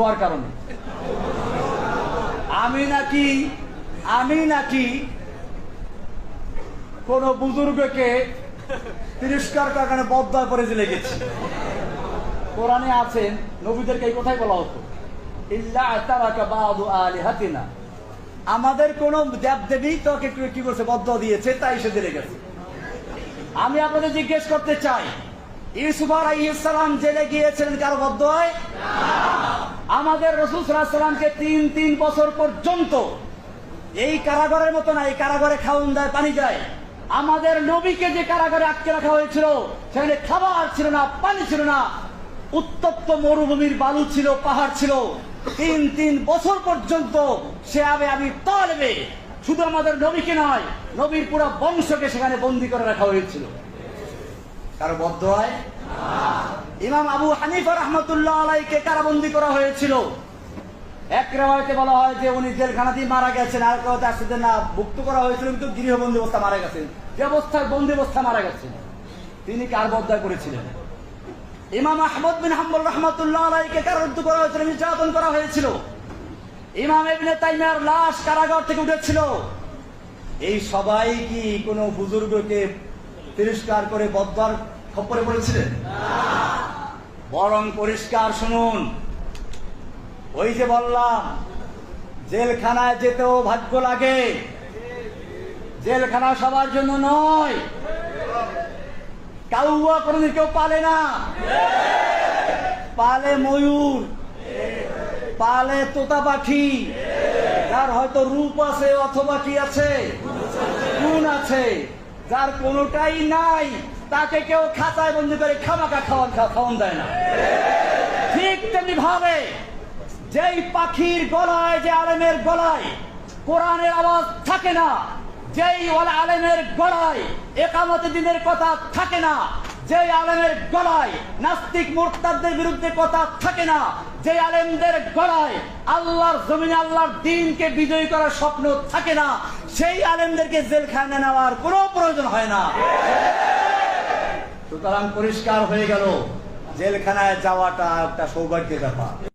বদোয়ার কারণে। আমি নাকি আমি নাকি কোন বুজুর্গকে তিরস্কার কারণে বদয়া করে জেলে গেছি। কোরআনে আছেন নবীদেরকে এই কথাই বলা হতো আমাদের কোন দেব দেবী তোকে কি- কি করছে বদ্ধ দিয়েছে, তাই সে জেলে গেছে। আমি আপনাদের জিজ্ঞেস করতে চাই, ইউসুফ আলাইসালাম জেলে গিয়েছিলেন কারও বদ্ধ হয় আমাদের রসুল সাল্লামকে তিন তিন বছর পর্যন্ত এই কারাগারের মতো না, এই কারাগারে খাওয়ান দেয়, পানি যায় আমাদের নবীকে যে কারাগারে আটকে রাখা হয়েছিল, সেখানে খাবার ছিল না, পানি ছিল না। উত্তপ্ত মরুভূমির বালু ছিল, পাহাড় ছিল। তিন তিন বছর পর্যন্ত সে আবে আমি তলবে। শুধু আমাদের নবীকে নয়, নবীর পুরো বংশকে সেখানে বন্দি করে রাখা হয়েছিল। কারও বদ্ধ হয় ইমাম আবু হানিফা রহমতুল্লাহ আলাইকে কারাবন্দি করা হয়েছিল। এক রেওয়ায়তে বলা হয় যে উনি জেলখানাতেই মারা গেছেন, আর কেউ আসছে যে না মুক্ত করা হয়েছিল, কিন্তু গৃহবন্দী অবস্থা মারা গেছেন যে অবস্থায় বন্দি অবস্থা মারা গেছেন তিনি কার বদ্দায় করেছিলেন? ইমাম আহমদ বিন হাম্বল রহমতুল্লাহ আলাইকে কারারুদ্ধ করা হয়েছিল, নির্যাতন করা হয়েছিল। ইমাম ইবনে তাইমিয়ার লাশ কারাগার থেকে উঠেছিল। এই সবাই কি কোনো বুজুর্গকে তিরস্কার করে বদ্বার খপ্পরে পড়েছিলেন? বরং পরিষ্কার শুনুন। ওই যে বললাম, জেলখানায় যেতেও ভাগ্য লাগে। জেলখানা সবার জন্য নয়। কাউয়া কোনোদিন কেউ পালে না। পালে ময়ূর, পালে তোতা পাখি যার হয়তো রূপ আছে অথবা কি আছে, গুণ আছে। যার কোনোটাই নাই, তাকে কেউ খাতায় বন্দি করে খামাকা খাওয়ান খাওয়ান দেয় না। ঠিক তেমনি ভাবে যেই পাখির গলায়, যে আলেমের গলায় কোরআনের আওয়াজ থাকে না, যেই আলেমের গলায় একামত দিনের কথা থাকে না যেই আলেমের গলায় নাস্তিক মোরতাদের বিরুদ্ধে কথা থাকে না, যে আলেমদের গলায় আল্লাহর জমিনে আল্লাহর দিনকে বিজয়ী করার স্বপ্ন থাকে না, সেই আলেমদেরকে জেলখানে নেওয়ার কোনো প্রয়োজন হয় না। সুতরাং পরিষ্কার হয়ে গেল, জেলখানায় যাওয়াটা একটা সৌভাগ্যের ব্যাপার।